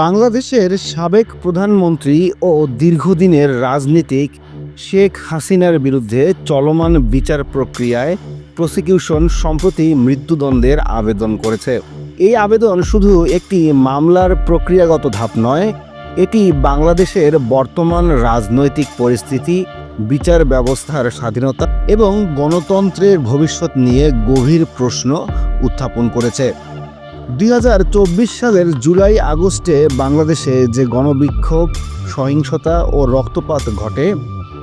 বাংলাদেশের সাবেক প্রধানমন্ত্রী ও দীর্ঘদিনের রাজনীতিক শেখ হাসিনার বিরুদ্ধে চলমান বিচার প্রক্রিয়ায় প্রসিকিউশন সম্প্রতি মৃত্যুদণ্ডের আবেদন করেছে। এই আবেদন শুধু একটি মামলার প্রক্রিয়াগত ধাপ নয়, এটি বাংলাদেশের বর্তমান রাজনৈতিক পরিস্থিতি, বিচার ব্যবস্থার স্বাধীনতা এবং গণতন্ত্রের ভবিষ্যৎ নিয়ে গভীর প্রশ্ন উত্থাপন করেছে। দুই হাজার চব্বিশ সালের জুলাই আগস্টে বাংলাদেশে যে গণবিক্ষোভ, সহিংসতা ও রক্তপাত ঘটে,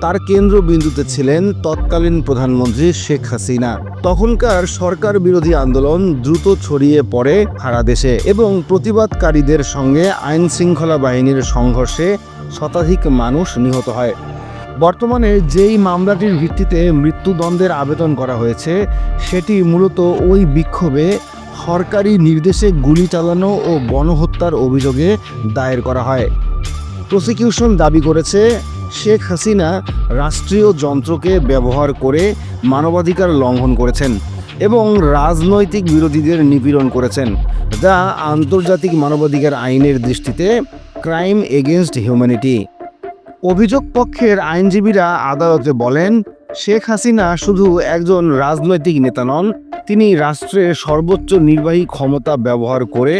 তার কেন্দ্রবিন্দুতে ছিলেন তৎকালীন প্রধানমন্ত্রী শেখ হাসিনা। তখনকার সরকার বিরোধী আন্দোলন দ্রুত ছড়িয়ে পড়ে সারা দেশে এবং প্রতিবাদকারীদের সঙ্গে আইন শৃঙ্খলা বাহিনীর সংঘর্ষে শতাধিক মানুষ নিহত হয়। বর্তমানে যেই মামলাটির ভিত্তিতে মৃত্যুদণ্ডের আবেদন করা হয়েছে, সেটি মূলত ওই বিক্ষোভে সরকারি নির্দেশে গুলি চালানো ও গণহত্যার অভিযোগে দায়ের করা হয়। প্রসিকিউশন দাবি করেছে, শেখ হাসিনা রাষ্ট্রীয় যন্ত্রকে ব্যবহার করে মানবাধিকার লঙ্ঘন করেছেন এবং রাজনৈতিক বিরোধীদের নিপীড়ন করেছেন, যা আন্তর্জাতিক মানবাধিকার আইনের দৃষ্টিতে ক্রাইম এগেনস্ট হিউম্যানিটি। অভিযোগ পক্ষের আইনজীবীরা আদালতে বলেন, শেখ হাসিনা শুধু একজন রাজনৈতিক নেতা নন তিনি রাষ্ট্রের সর্বোচ্চ নির্বাহী ক্ষমতা ব্যবহার করে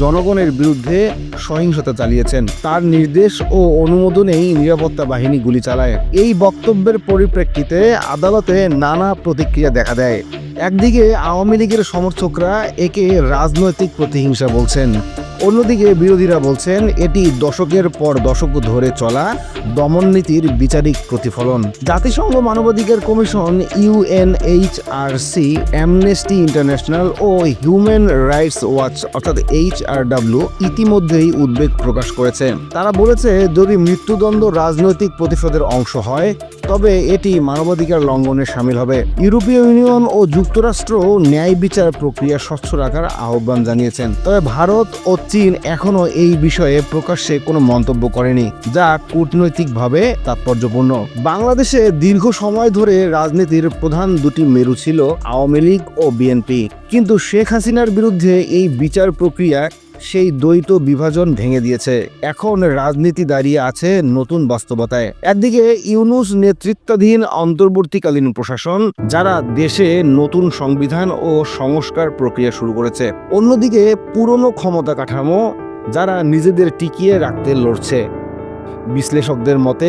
জনগণের বিরুদ্ধে সহিংসতা চালিয়েছেন। তার নির্দেশ ও অনুমোদনেই নিরাপত্তা বাহিনী গুলি চালায়। এই বক্তব্যের পরিপ্রেক্ষিতে আদালতে নানা প্রতিক্রিয়া দেখা দেয়। একদিকে আওয়ামী লীগের সমর্থকরা একে রাজনৈতিক প্রতিহিংসা বলছেন। অন্যদিকে বিরোধীরা বলছেন, এটি দশকের পর দশক ধরে চলা দমন নীতির বিচারিক প্রতিফলন। জাতিসংঘ মানবাধিকার কমিশন ইউএনএইচআরসি অ্যামনেস্টি ইন্টারন্যাশনাল ও হিউম্যান রাইটস ওয়াচ, অর্থাৎ এইচআরডব্লিউ ইতিমধ্যেই উদ্বেগ প্রকাশ করেছে। তারা বলেছে, যদি মৃত্যুদণ্ড রাজনৈতিক প্রতিশোধের অংশ হয় তবে এটি মানবাধিকার লঙ্ঘনে সামিল হবে। ইউরোপীয় ইউনিয়ন ও যুক্তরাষ্ট্র ন্যায় বিচার প্রক্রিয়া স্বচ্ছ রাখার আহ্বান জানিয়েছেন। তবে ভারত ও চীন এখনও এই বিষয়ে প্রকাশ্যে কোনো মন্তব্য করেনি, যা কূটনৈতিকভাবে তাৎপর্যপূর্ণ। বাংলাদেশে দীর্ঘ সময় ধরে রাজনীতির প্রধান দুটি মেরু ছিল আওয়ামী লীগ ও বিএনপি। কিন্তু শেখ হাসিনার বিরুদ্ধে এই বিচার প্রক্রিয়া সেই দ্বৈত বিভাজন ভেঙে দিয়েছে। এখন রাজনীতি দাঁড়িয়ে আছে নতুন বাস্তবতায়। একদিকে ইউনুস নেতৃত্বাধীন অন্তর্বর্তীকালীন প্রশাসন, যারা দেশে নতুন সংবিধান ও সংস্কার প্রক্রিয়া শুরু করেছে। অন্যদিকে পুরনো ক্ষমতা কাঠামো, যারা নিজেদের টিকিয়ে রাখতে লড়ছে। বিশ্লেষকদের মতে,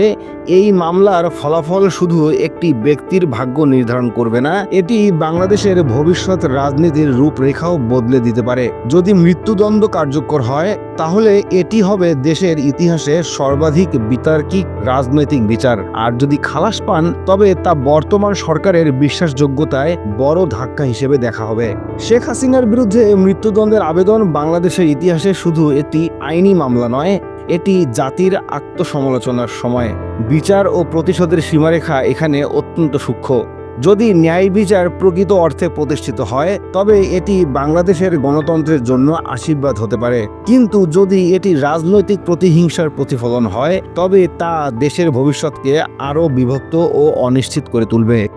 এই মামলার ফলাফল শুধু একটি ব্যক্তির ভাগ্য নির্ধারণ করবে না, এটি বাংলাদেশের ভবিষ্যৎ রাজনীতির রূপরেখাও বদলে দিতে পারে। যদি মৃত্যুদণ্ড কার্যকর হয়, তাহলে এটি হবে দেশের ইতিহাসে সর্বাধিক বিতার্কিক রাজনৈতিক বিচার। আর যদি খালাস পান, তবে তা বর্তমান সরকারের বিশ্বাসযোগ্যতায় বড় ধাক্কা হিসেবে দেখা হবে। শেখ হাসিনার বিরুদ্ধে মৃত্যুদণ্ডের আবেদন বাংলাদেশের ইতিহাসে শুধু একটি আইনি মামলা নয় এটি জাতির আত্মসমালোচনার সময়। বিচার ও প্রতিশোধের সীমারেখা এখানে অত্যন্ত সূক্ষ্ম। যদি ন্যায় বিচার প্রকৃত অর্থে প্রতিষ্ঠিত হয়, তবে এটি বাংলাদেশের গণতন্ত্রের জন্য আশীর্বাদ হতে পারে। কিন্তু যদি এটি রাজনৈতিক প্রতিহিংসার প্রতিফলন হয়, তবে তা দেশের ভবিষ্যৎকে আরও বিভক্ত ও অনিশ্চিত করে তুলবে।